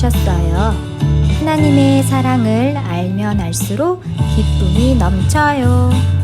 주셨어요. 하나님의 사랑을 알면 알수록 기쁨이 넘쳐요.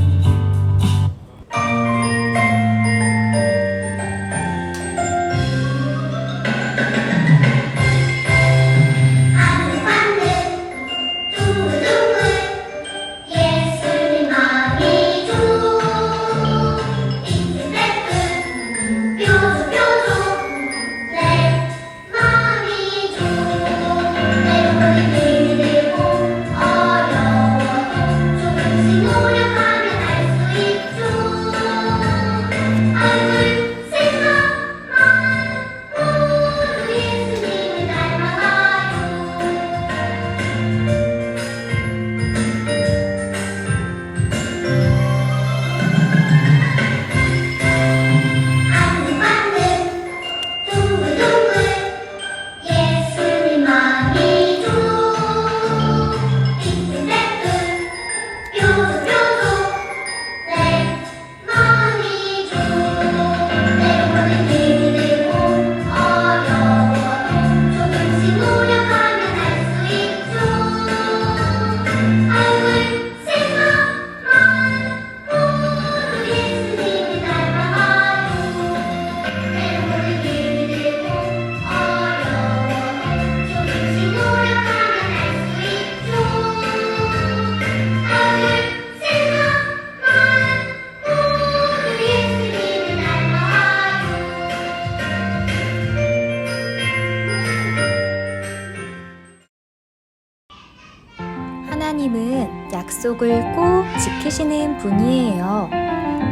지키시는 분이에요.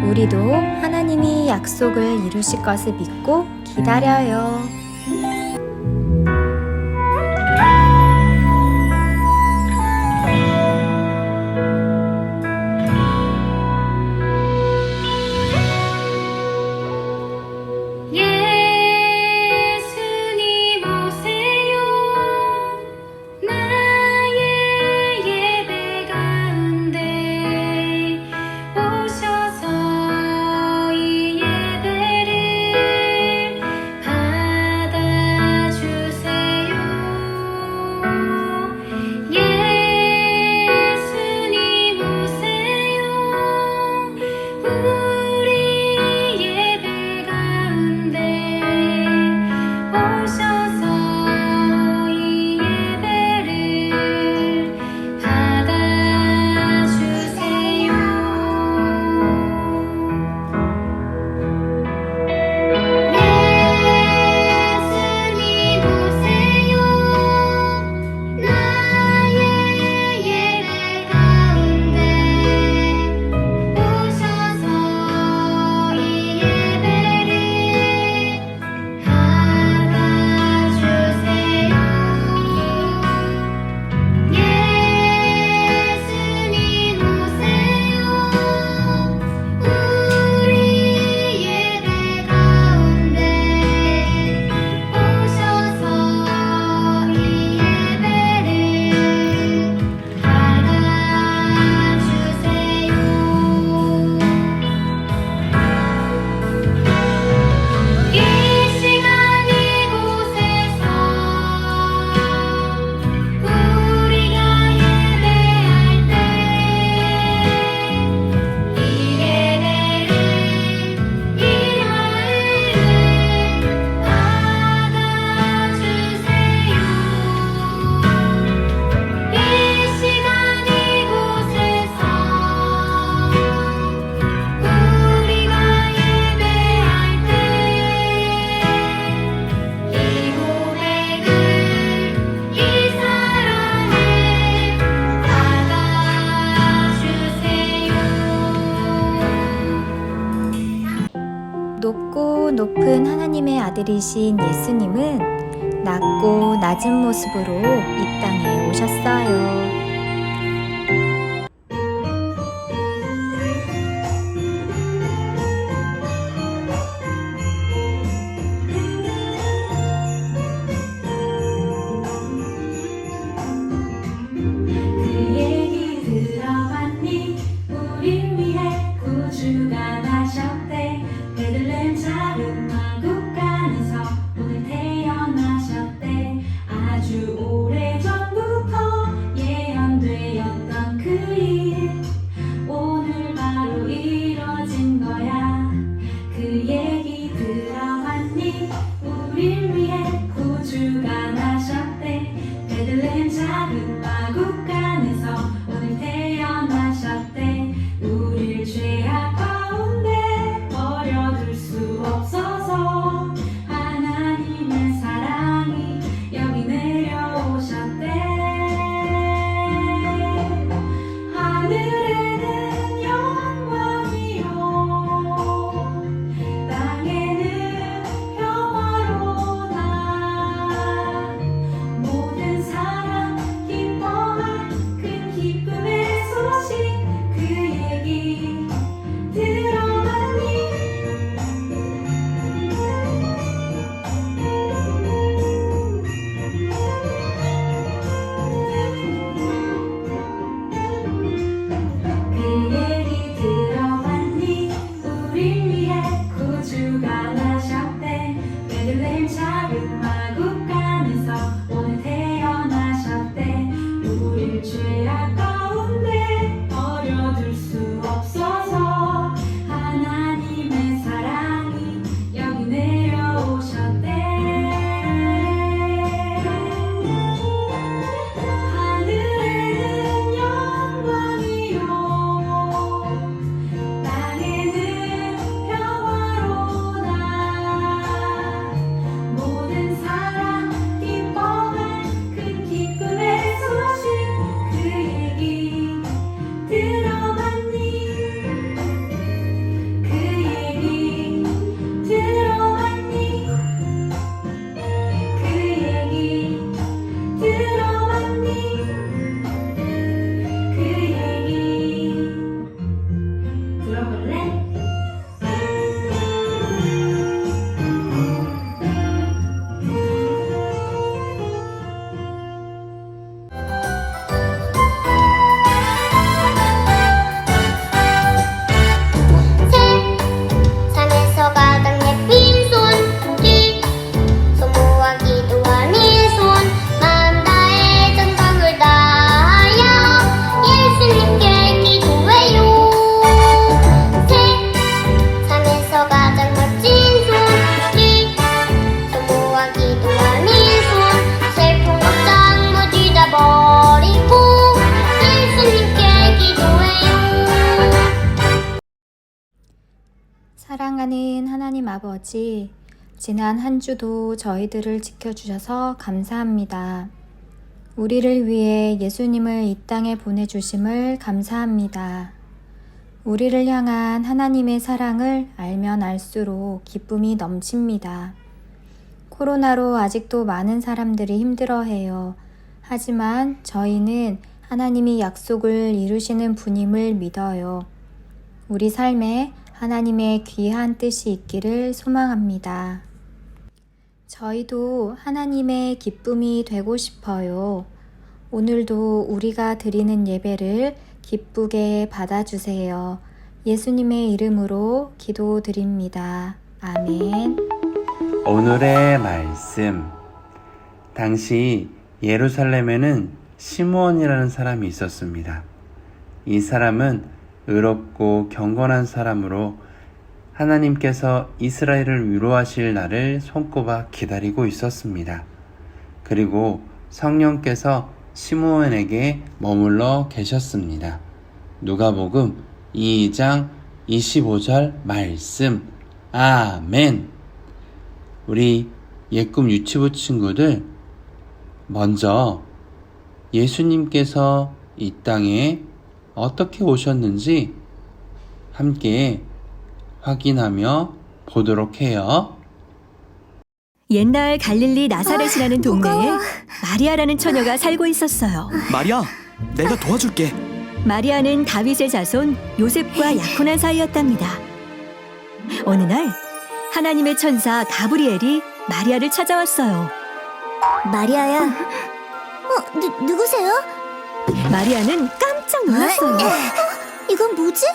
우리도 하나님이 약속을 이루실 것을 믿고 기다려요. 높고 높은 하나님의 아들이신 예수님은 낮고 낮은 모습으로 이 땅에 오셨어요. 나셨대 베들 그 아버지, 지난 한 주도 저희들을 지켜주셔서 감사합니다. 우리를 위해 예수님을 이 땅에 보내주심을 감사합니다. 우리를 향한 하나님의 사랑을 알면 알수록 기쁨이 넘칩니다. 코로나로 아직도 많은 사람들이 힘들어해요. 하지만 저희는 하나님이 약속을 이루시는 분임을 믿어요. 우리 삶에 하나님의 귀한 뜻이 있기를 소망합니다. 저희도 하나님의 기쁨이 되고 싶어요. 오늘도 우리가 드리는 예배를 기쁘게 받아주세요. 예수님의 이름으로 기도드립니다. 아멘. 오늘의 말씀. 당시 예루살렘에는 시므온이라는 사람이 있었습니다. 이 사람은 의롭고 경건한 사람으로 하나님께서 이스라엘을 위로하실 날을 손꼽아 기다리고 있었습니다. 그리고 성령께서 시므온에게 머물러 계셨습니다. 누가복음 2장 25절 말씀. 아멘. 우리 예꿈 유치부 친구들 먼저 예수님께서 이 땅에 어떻게 오셨는지 함께 확인하며 보도록 해요. 옛날 갈릴리 나사렛이라는 동네에 마리아라는 처녀가 살고 있었어요. 마리아, 내가 도와줄게. 마리아는 다윗의 자손 요셉과 약혼한 사이였답니다. 어느 날 하나님의 천사 가브리엘이 마리아를 찾아왔어요. 마리아야. 어, 누, 누구세요? 마리아는 깜짝 놀랐어요. 이건 뭐지?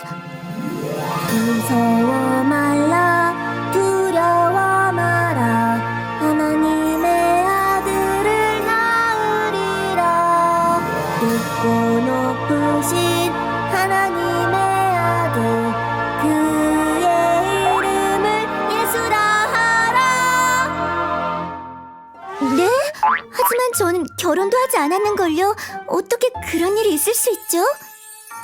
무서워 말라, 두려워 마라. 하나님의 아들을 낳으리라. 높고 높으신 하나님의 아들. 그의 이름을 예수라 하라. 네? 하지만 저는 결혼도 하지 않았는걸요. 어떻게 그런 일이 있을 수 있죠?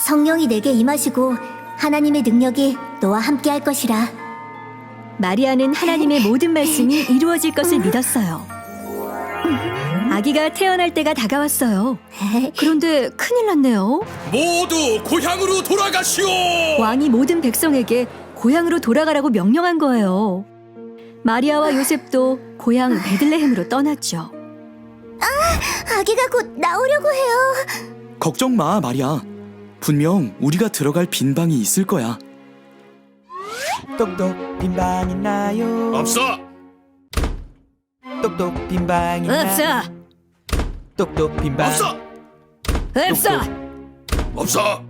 성령이 내게 임하시고 하나님의 능력이 너와 함께 할 것이라. 마리아는 하나님의 모든 말씀이 이루어질 것을 믿었어요. 아기가 태어날 때가 다가왔어요. 그런데 큰일 났네요. 모두 고향으로 돌아가시오. 왕이 모든 백성에게 고향으로 돌아가라고 명령한 거예요. 마리아와 요셉도 고향 베들레헴으로 떠났죠. 아기가 곧 나오려고 해요. 걱정 마, 마리아. 분명 우리가 들어갈 빈 방이 있을 거야. 똑똑 빈방 있나요? 없어. 똑똑 빈방 있나요? 없어! 똑똑 빈방 없어. 없어! 없어.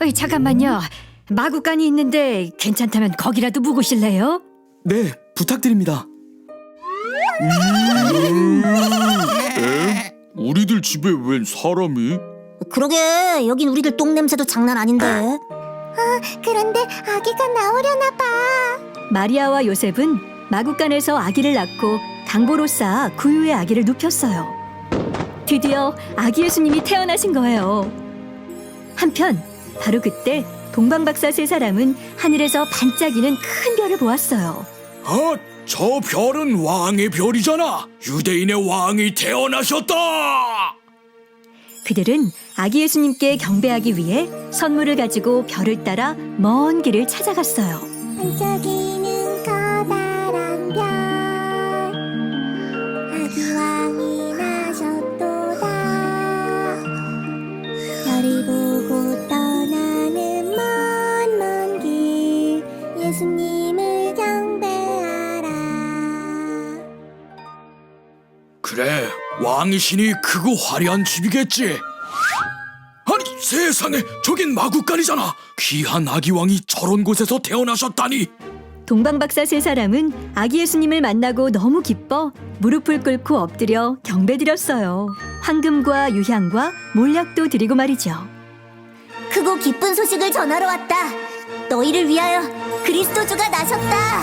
어이, 잠깐만요. 마구간이 있는데 괜찮다면 거기라도 묵으실래요? 네, 부탁드립니다. 에? 우리들 집에 웬 사람이? 그러게 여긴 우리들 똥 냄새도 장난 아닌데. 아 그런데 아기가 나오려나 봐. 마리아와 요셉은 마구간에서 아기를 낳고 강보로 쌓아 구유의 아기를 눕혔어요. 드디어 아기 예수님이 태어나신 거예요. 한편 바로 그때 동방박사 세 사람은 하늘에서 반짝이는 큰 별을 보았어요. 아, 저 별은 왕의 별이잖아. 유대인의 왕이 태어나셨다. 그들은 아기 예수님께 경배하기 위해 선물을 가지고 별을 따라 먼 길을 찾아갔어요. 반짝이 그래, 왕이시니 크고 화려한 집이겠지. 아니, 세상에, 저긴 마구간이잖아. 귀한 아기 왕이 저런 곳에서 태어나셨다니. 동방박사 세 사람은 아기 예수님을 만나고 너무 기뻐 무릎을 꿇고 엎드려 경배드렸어요. 황금과 유향과 몰약도 드리고 말이죠. 크고 기쁜 소식을 전하러 왔다. 너희를 위하여 그리스도주가 나셨다.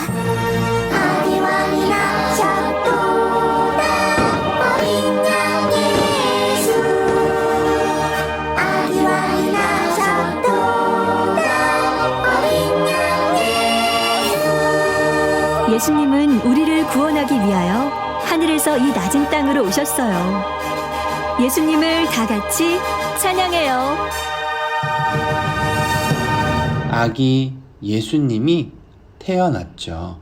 아기 왕이 나 예수. 예수님은 우리를 구원하기 위하여 하늘에서 이 낮은 땅으로 오셨어요. 예수님을 다 같이 찬양해요. 아기 예수님이 태어났죠.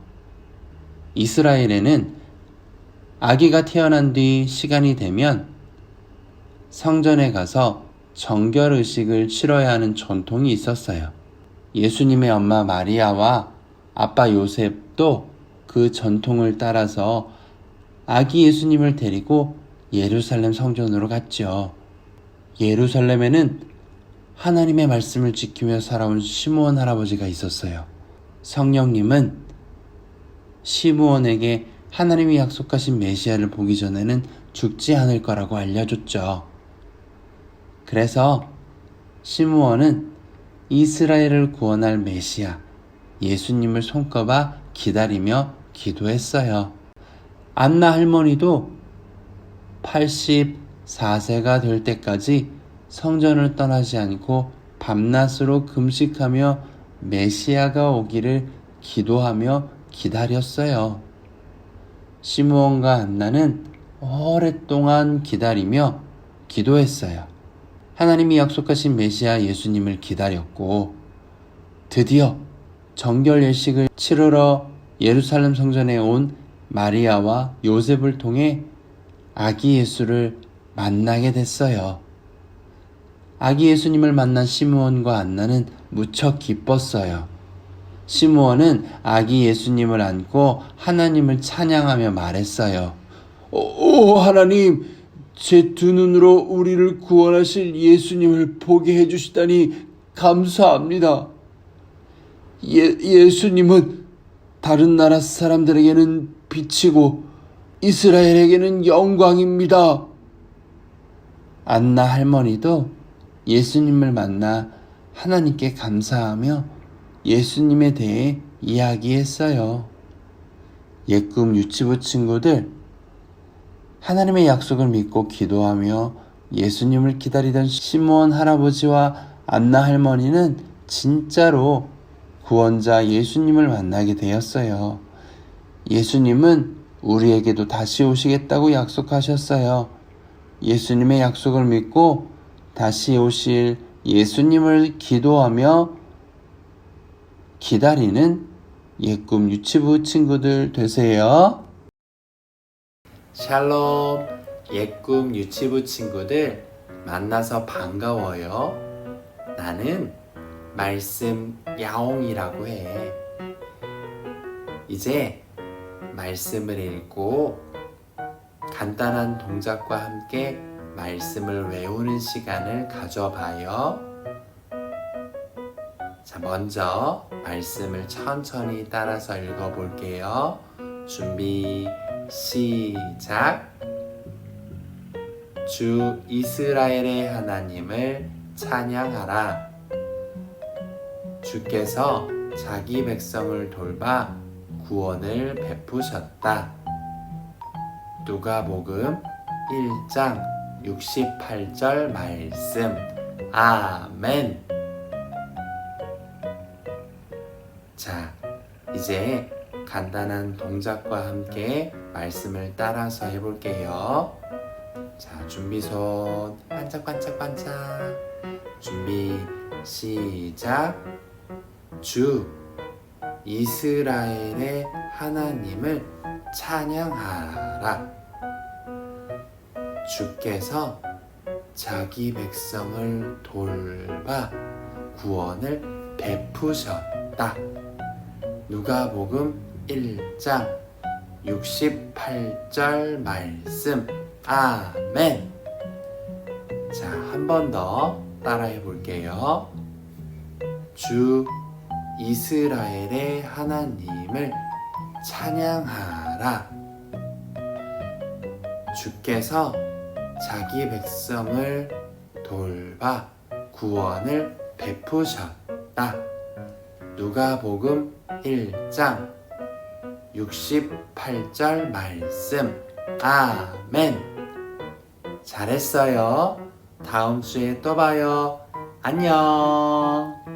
이스라엘에는 아기가 태어난 뒤 시간이 되면 성전에 가서 정결 의식을 치러야 하는 전통이 있었어요. 예수님의 엄마 마리아와 아빠 요셉도 그 전통을 따라서 아기 예수님을 데리고 예루살렘 성전으로 갔죠. 예루살렘에는 하나님의 말씀을 지키며 살아온 시므온 할아버지가 있었어요. 성령님은 시므온에게 하나님이 약속하신 메시아를 보기 전에는 죽지 않을 거라고 알려줬죠. 그래서 시므온은 이스라엘을 구원할 메시아 예수님을 손꼽아 기다리며 기도했어요. 안나 할머니도 84세가 될 때까지 성전을 떠나지 않고 밤낮으로 금식하며 메시아가 오기를 기도하며 기다렸어요. 시므온과 안나는 오랫동안 기다리며 기도했어요. 하나님이 약속하신 메시아 예수님을 기다렸고 드디어 정결 예식을 치르러 예루살렘 성전에 온 마리아와 요셉을 통해 아기 예수를 만나게 됐어요. 아기 예수님을 만난 시므온과 안나는 무척 기뻤어요. 시므온은 아기 예수님을 안고 하나님을 찬양하며 말했어요. 오, 오, 하나님, 제 두 눈으로 우리를 구원하실 예수님을 보게 해주시다니 감사합니다. 예, 예수님은 다른 나라 사람들에게는 빛이고 이스라엘에게는 영광입니다. 안나 할머니도 예수님을 만나 하나님께 감사하며 예수님에 대해 이야기했어요. 예꿈 유치부 친구들, 하나님의 약속을 믿고 기도하며 예수님을 기다리던 시므온 할아버지와 안나 할머니는 진짜로 구원자 예수님을 만나게 되었어요. 예수님은 우리에게도 다시 오시겠다고 약속하셨어요. 예수님의 약속을 믿고 다시 오실 예수님을 기도하며 기다리는 예꿈 유치부 친구들 되세요. 샬롬 예꿈 유치부 친구들 만나서 반가워요. 나는 말씀 야옹이라고 해. 이제 말씀을 읽고 간단한 동작과 함께 말씀을 외우는 시간을 가져봐요. 자, 먼저 말씀을 천천히 따라서 읽어볼게요. 준비, 시작. 주 이스라엘의 하나님을 찬양하라. 주께서 자기 백성을 돌봐 구원을 베푸셨다. 누가복음 1장 68절 말씀. 아멘. 자, 이제 간단한 동작과 함께 말씀을 따라서 해볼게요. 자, 준비 손 반짝반짝반짝. 준비 시작. 주 이스라엘의 하나님을 찬양하라. 주께서 자기 백성을 돌봐 구원을 베푸셨다. 누가복음 1장 68절 말씀. 아멘. 자, 한 번 더 따라해 볼게요. 주 이스라엘의 하나님을 찬양하라. 주께서 자기 백성을 돌봐 구원을 베푸셨다. 누가복음 1장 68절 말씀. 아멘. 잘했어요. 다음 주에 또 봐요. 안녕.